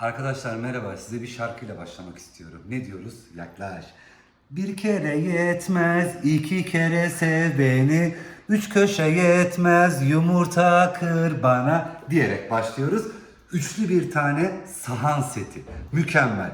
Arkadaşlar merhaba. Size bir şarkıyla başlamak istiyorum. Ne diyoruz? Yaklaş. Bir kere yetmez, iki kere sev beni. Üç köşe yetmez, yumurta kır bana diyerek başlıyoruz. Üçlü bir tane sahan seti. Mükemmel.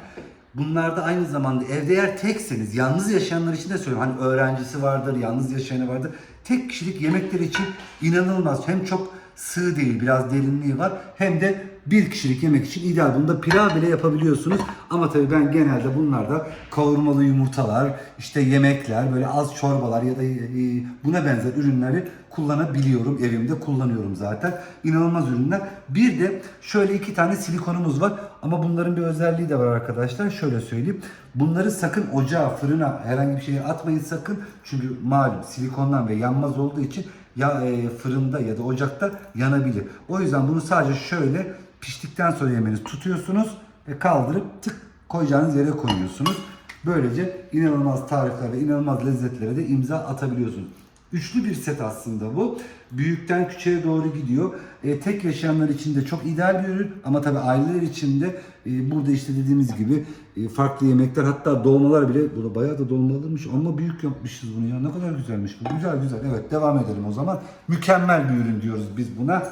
Bunlarda aynı zamanda evde eğer tekseniz, yalnız yaşayanlar için de söylüyorum. Hani öğrencisi vardır, yalnız yaşayanı vardır. Tek kişilik yemekler için inanılmaz. Hem çok sığ değil, biraz derinliği var. Hem de bir kişilik yemek için ideal. Bunda pilav bile yapabiliyorsunuz. Ama tabii ben genelde bunlarda kavurmalı yumurtalar, işte yemekler, böyle az çorbalar ya da e, buna benzer ürünleri kullanabiliyorum. Evimde kullanıyorum zaten. İnanılmaz ürünler. Bir de şöyle iki tane silikonumuz var. Ama bunların bir özelliği de var arkadaşlar. Şöyle söyleyeyim. Bunları sakın ocağa, fırına, herhangi bir şeye atmayın sakın. Çünkü malum silikondan ve yanmaz olduğu için ya e, fırında ya da ocakta yanabilir. O yüzden bunu sadece şöyle piştikten sonra yemeğinizi tutuyorsunuz ve kaldırıp tık koyacağınız yere koyuyorsunuz. Böylece inanılmaz tarifler ve inanılmaz lezzetlere de imza atabiliyorsunuz. Üçlü bir set aslında bu. Büyükten küçüğe doğru gidiyor. E, tek yaşayanlar için de çok ideal bir ürün ama tabii aileler için de e, burada işte dediğimiz gibi e, farklı yemekler hatta dolmalar bile burada bayağı da dolmalıymış ama büyük yapmışız bunu ya ne kadar güzelmiş bu. Güzel güzel evet devam edelim o zaman. Mükemmel bir ürün diyoruz biz buna.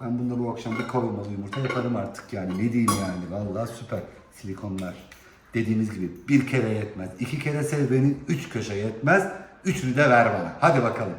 Ben bunda bu akşam bir kavurmalı yumurta yaparım artık yani ne diyeyim yani vallahi süper silikonlar. Dediğimiz gibi bir kere yetmez, iki kere sev beni, üç köşe yetmez, üçünü de ver bana. Hadi bakalım.